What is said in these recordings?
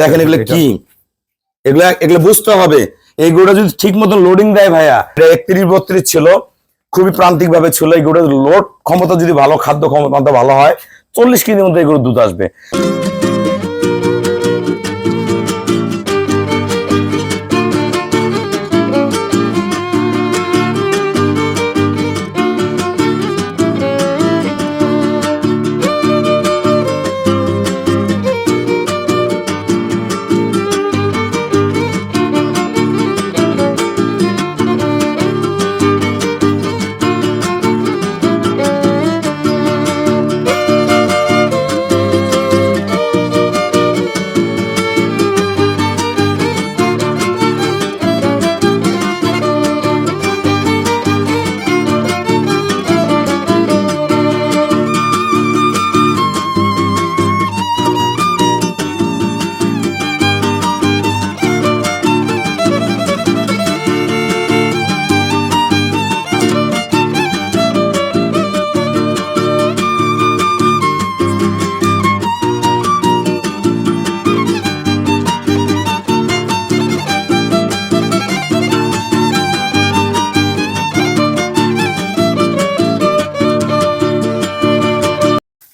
দেখেন এগুলো কি? এগুলা এগুলো বুঝতে হবে। এই গরুটা যদি ঠিক মতন লোডিং দেয় ভাইয়া একত্রিশ বত্রিশ ছিল খুবই প্রান্তিক ভাবে ছিল এই গরুটা লোড ক্ষমতা যদি ভালো খাদ্য ক্ষমতা ভালো হয় চল্লিশ কেজির মধ্যে এই গরুর দুধ আসবে।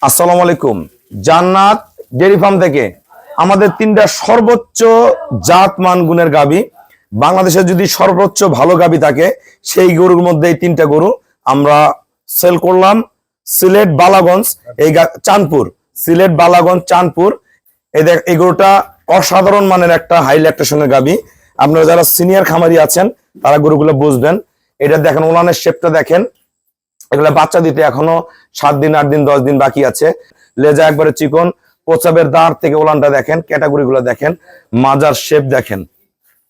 আসসালামু আলাইকুম। জান্নাত ডেরি ফার্ম থেকে আমাদের তিনটা সর্বোচ্চ জাত মান গুণের গাবি। বাংলাদেশে যদি সর্বোচ্চ ভালো গাবি থাকে, সেই গরুর মধ্যে এই তিনটা গরু আমরা সেল করলাম। সিলেট বালাগঞ্জ, এই চাঁদপুর, সিলেট বালাগঞ্জ, চাঁদপুর। এই গরুটা অসাধারণ মানের একটা হাই ল্যাকটেশনের গাবি। আপনারা যারা সিনিয়র খামারি আছেন, তারা গরুগুলো বুঝবেন। এটা দেখেন ওলানের শেপটা দেখেন। এগুলা বাচ্চা দিতে এখনও সাত দিন, আট দিন, দশ দিন বাকি আছে। লেজা একবারে চিকন প্রচাবের দাঁড় থেকে ওলানটা দেখেন, ক্যাটাগরি গুলো দেখেন, মাজার শেপ দেখেন।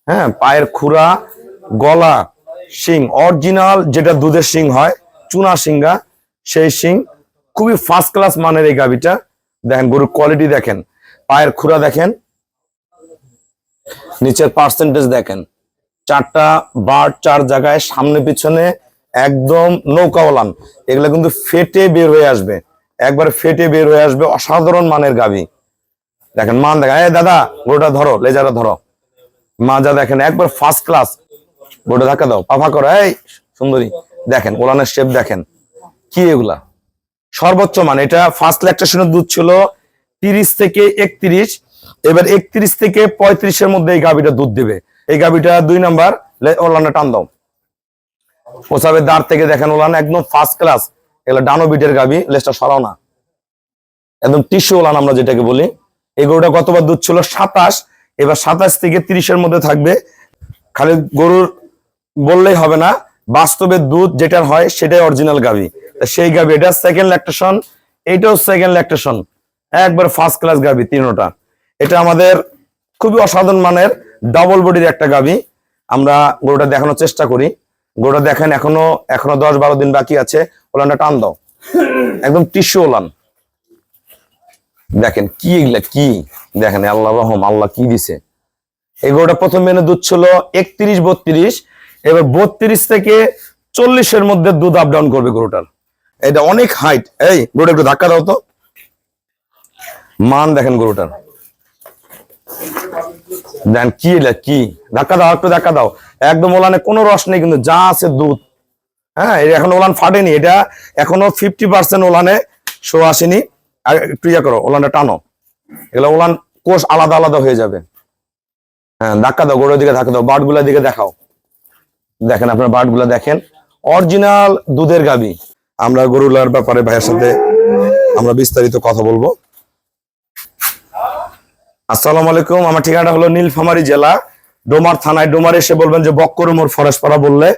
হ্যাঁ পায়ের খুরা, গলা, শিং অরিজিনাল যেটা দুধের শিং হয়, চুনা শিঙ্গা সেই শিং, খুবই ফার্স্ট ক্লাস মানের এই গাবিটা দেখেন, গরুর কোয়ালিটি দেখেন, পায়ের খুরা দেখেন, নিচের পার্সেন্টেজ দেখেন। চারটা বার চার জায়গায়, সামনে পিছনে একদম নৌকা ওলান এগুলো কিন্তু ফেটে বের হয়ে আসবে। একবার ফেটে বের হয়ে আসবে অসাধারণ মানের গাবি দেখেন মান দেখেন। এই দাদা, গোটা ধরো লেজারা ধরো। মাজা দেখেন, একবার ফার্স্ট ক্লাস গোটা ধাক্কা দাও পাফা করো। এই, সুন্দরী। দেখেন, ওলানের শেপ দেখেন। কি এগুলা? সর্বোচ্চ মান। এটা ফার্স্ট ল্যাকটেশনের দুধ ছিল তিরিশ থেকে একত্রিশ। এবার একত্রিশ থেকে পঁয়ত্রিশের মধ্যে এই গাবিটা দুধ দেবে। এই গাবিটা দুই নাম্বার ওলানে টান দাও। প্রসাবের দাঁড় থেকে দেখেন ওলান একদম ফার্স্ট ক্লাস এগুলো ডানো বিটের গাবি, লেজটা সরাও না। একদম টিস্যু ওলান আমরা যেটাকে বলি। এই গরুটা গতবার দুধ ছিল? সাতাশ। এবার সাতাশ থেকে তিরিশের মধ্যে থাকবে। খালি গরুর বললেই হবে না, বাস্তবে দুধ যেটার হয় সেটাই অরিজিনাল গাবি। সেই গাবি, এটা সেকেন্ড ল্যাকটেশন এইটাও সেকেন্ড ল্যাকটেশন একবার ফার্স্ট ক্লাস গাবি তিনোটা। এটা আমাদের খুবই অসাধারণ মানের ডাবল বডির একটা গাবি। আমরা গরুটা দেখানোর চেষ্টা করি। গরুটা দেখেন এখনও এখনও দশ বারো দিন বাকি আছে। ওলানটা টান দাও। একদম টিস্যু ওলান। দেখেন কি এগুলা, কি? দেখেন আল্লাহ রহম, আল্লাহ কি দিছে? এই গরুটা প্রথম মেনে দুধ ছিল একত্রিশ, বত্রিশ। এবার বত্রিশ থেকে চল্লিশের মধ্যে দুধ আপ ডাউন করবে গরুটার। এটা অনেক হাইট এই, গরুটা একটু ধাক্কা দাও তো। মান দেখেন গরুটার। দেন কি এটা কি? ধাক্কা দাও, একটু ধাক্কা দাও। একদম ওলানে কোনো রস নেই, কিন্তু যা আছে দুধ। হ্যাঁ এখন ওলান ফাটেনি, এটা এখনও ফিফটি পার্সেন্ট ওলানে শো আসেনি। আর একটু ইয়ে করো, ওলানটা টানো। এগুলো ওলান কোষ আলাদা আলাদা হয়ে যাবে। হ্যাঁ ধাক্কা দাও গরুর দিকে ধাক্কা দাও বার্ডগুলার দিকে দেখাও। দেখেন আপনার বার্ডগুলা দেখেন। অরিজিনাল দুধের গাবি। আমরা গরুলার ব্যাপারে ভাইয়ের সাথে আমরা বিস্তারিত কথা বলব। আসসালামু আলাইকুম। আমার ঠিকানাটা হলো নীলফামারী জেলা। ডোমার থানায় ডোমার এসে বলবেন যে বক্করমোর ফরেশপাড়া বললে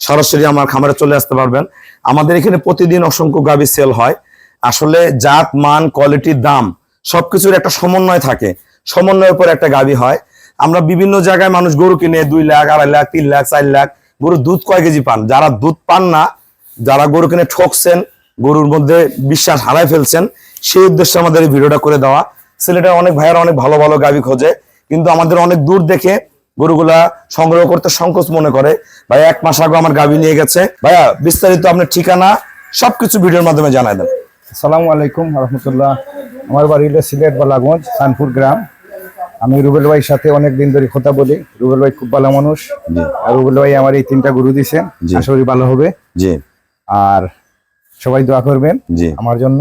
সরাসরি আমার খামারে চলে আসতে পারবেন। আমাদের এখানে প্রতিদিন অসংখ্য গাবি সেল হয়। আসলে জাত, মান, কোয়ালিটি, দাম সবকিছুর একটা সমন্বয় থাকে। সমন্বয়ের পর একটা গাবি হয়। আমরা বিভিন্ন জায়গায় মানুষ গরু কিনে দুই লাখ, আড়াই লাখ, তিন লাখ, চার লাখ গরু দুধ কয় কেজি পান? যারা দুধ পান না, যারা গরু কিনে ঠকছেন, গরুর মধ্যে বিশ্বাস হারাই ফেলছেন, সেই উদ্দেশ্যে আমাদের এই ভিডিওটা করে দেওয়া। সিলেটে অনেক ভাইয়ারা অনেক ভালো ভালো গাবি খোঁজে কিন্তু আমাদের অনেক দূর দেখে গরুগুলা সংগ্রহ করতে সংকোচ মনে করে। ভাই এক মাস আগে আমার গাবি নিয়ে গেছে। ভাইয়া বিস্তারিত আপনার ঠিকানা সবকিছু ভিডিওর মাধ্যমে জানাই দেন। আসসালামু আলাইকুম রহমতুল্লাহ আমার বাড়ি হলো সিলেট বালাগঞ্জ কানপুর গ্রাম। আমি রুবেল ভাইয়ের সাথে অনেক দিন ধরে কথা বলি। রুবেল ভাই খুব ভালো মানুষ। আর রুবেল ভাই আমার এই তিনটা গরু। আশা করি ভালো হবে। জি। আর সবাই দোয়া করবেন আমার জন্য।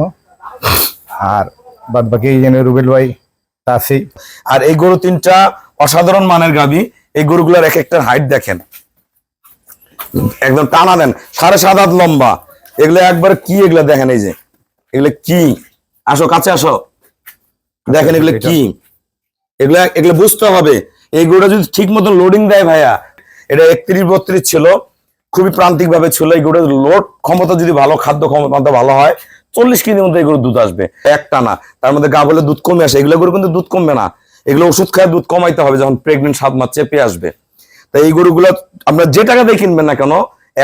আর বাদ বাকি রুবেল ভাই তা আছেই আর এই গরু তিনটা অসাধারণ মানের গাবি। এই গরুগুলোর এক একটার হাইট দেখেন। একদম টানা দেন, সাড়ে সাত হাত লম্বা। এগুলো একবার কি এগুলো দেখেন এই যে? এগুলো কি? আসো, কাছে আসো। দেখেন এগুলো কি? এগুলো এগুলো বুঝতে হবে। এই গরুটা যদি ঠিক মতন লোডিং দেয় ভাইয়া, এটা একত্রিশ বত্রিশ ছিল, খুবই প্রান্তিক ভাবে ছিল। এই গরুর লোড ক্ষমতা যদি ভালো, খাদ্য ক্ষমতা ভালো হয় চল্লিশ কেজির মধ্যে এগুলো দুধ আসবে। একটা না। তার মধ্যে গা বলে দুধ কমে আসে। এগুলো গরু কিন্তু দুধ কমবে না। এগুলো ওষুধ খায় দুধ কমাইতে হবে যখন প্রেগনেন্ট সাত মাস চেপে আসবে। তাই এই গরুগুলো আপনার যে টাকা দিয়ে কিনবেন না কেন,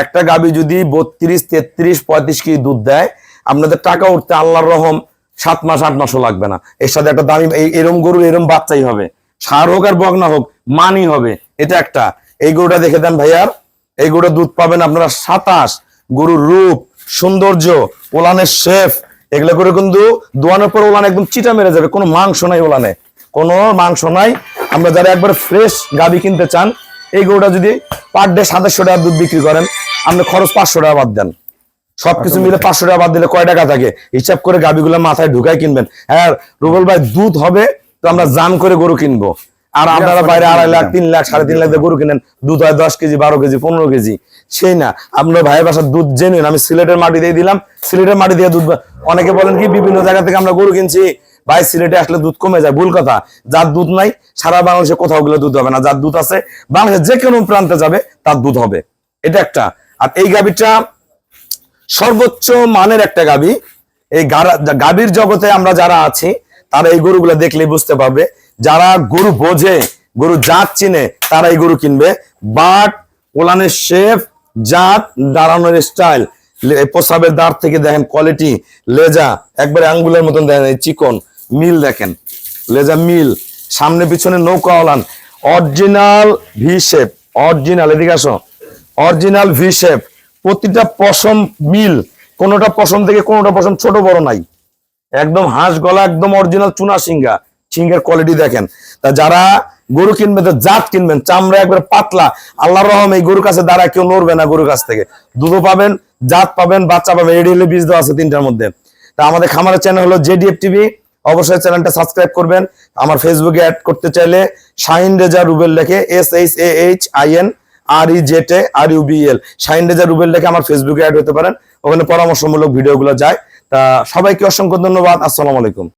একটা গাবি যদি বত্রিশ, তেত্রিশ, পঁয়ত্রিশ কেজি দুধ দেয়, আপনাদের টাকা উঠতে আল্লাহর রহম সাত মাস, আট মাসও লাগবে না। এর সাথে একটা দামি এরম গরু, এরম বাচ্চাই হবে। সার হোক আর বগনা হোক, মানই হবে। এটা একটা। এই গরুটা দেখে দেন ভাইয়ার, এই গরুটা দুধ পাবেন আপনারা সাতাশ। গরুর রূপ সৌন্দর্য ওলানের শেফ এগুলো করে কিন্তু দোয়ানোর পর ওলান একদম চিটা মেরে যাবে। কোনো মাংস নাই ওলানে। কোনো মাংস নাই। আমরা যারা একবার ফ্রেশ গাবি কিনতে চান এই গরুটা যদি পার ডে সাতাশশো টাকা দুধ বিক্রি করেন আপনি খরচ পাঁচশো টাকা বাদ দেন। সবকিছু মিলে পাঁচশো টাকা বাদ দিলে কয় টাকা থাকে? হিসাব করে গাবিগুলো মাথায় ঢুকাই কিনবেন। হ্যাঁ রুবল ভাই দুধ হবে তো আমরা জান করে গরু কিনবো। আর আপনারা বাইরে আড়াই লাখ তিন লাখ সাড়ে তিন লাখ গরু কিনেন। দুধ হয় দশ কেজি বারো কেজি পনেরো কেজি। সেই না আপনার ভাইয়ের বাসার দুধ জেনুইন আমি সিলেটের মাটি দিয়ে দিলাম। সিলেটের মাটি দিয়ে দুধ অনেকে বলেন কি বিভিন্ন জায়গা থেকে আমরা গরু কিনছি। ভাই সিলেটে আসলে দুধ কমে যায় ভুল কথা। যার দুধ নাই সারা বাংলাদেশে কোথাও গুলো দুধ হবে না। যার দুধ আছে বাংলাদেশের যে কোনো প্রান্তে যাবে তার দুধ হবে। এটা একটা। আর এই গাবিটা সর্বোচ্চ মানের একটা গাবি এই গাবির জগতে আমরা যারা আছি তারা এই গরুগুলো দেখলে বুঝতে পারবে যারা গরু বোঝে, গরু জাত চিনে তারা এই গরু কিনবে। বাট ওলানের শেফ, জাত, দাঁড়ানোর স্টাইল প্রসাবের দাঁড় থেকে দেখেন কোয়ালিটি, লেজা, একবারে আঙ্গুলের মতন দেখেন, এই চিকন, মিল দেখেন, লেজা মিল, সামনে পিছনে নৌকা ওলান, অরিজিনাল ভি শেপ অরিজিনাল, এদিকে আসো, অরিজিনাল ভি শেপ প্রতিটা পশম মিল, কোনোটা পশম থেকে কোনোটা পশম ছোট বড় নাই, একদম হাঁস গলা, একদম অরিজিনাল চুনা সিঙ্গা সিঙ্গের কোয়ালিটি দেখেন। তা যারা গরু কিনবেন, তো জাত কিনবেন, চামড়া একবার পাতলা, আল্লাহর রহম এই গরুর কাছে দাঁড়া কেউ নড়বে না গরুর কাছ থেকে। দুধও পাবেন, জাত পাবেন, বাচ্চা পাবেন এডি হলে বীজ দেওয়া আছে তিনটার মধ্যে। তা আমাদের খামারের চ্যানেল হলো জেডিএফ টিভি অবশ্যই চ্যানেলটা সাবস্ক্রাইব করবেন। আমার ফেসবুকে অ্যাড করতে চাইলে শাহিন রেজা রুবেল লেখে S H A H I N R E Z R U B L Shahin Reza Rubel লেখে আমার ফেসবুকে অ্যাড হতে পারেন। ওখানে পরামর্শমূলক ভিডিওগুলো যায়। তা সবাইকে অসংখ্য ধন্যবাদ। আসসালামু আলাইকুম।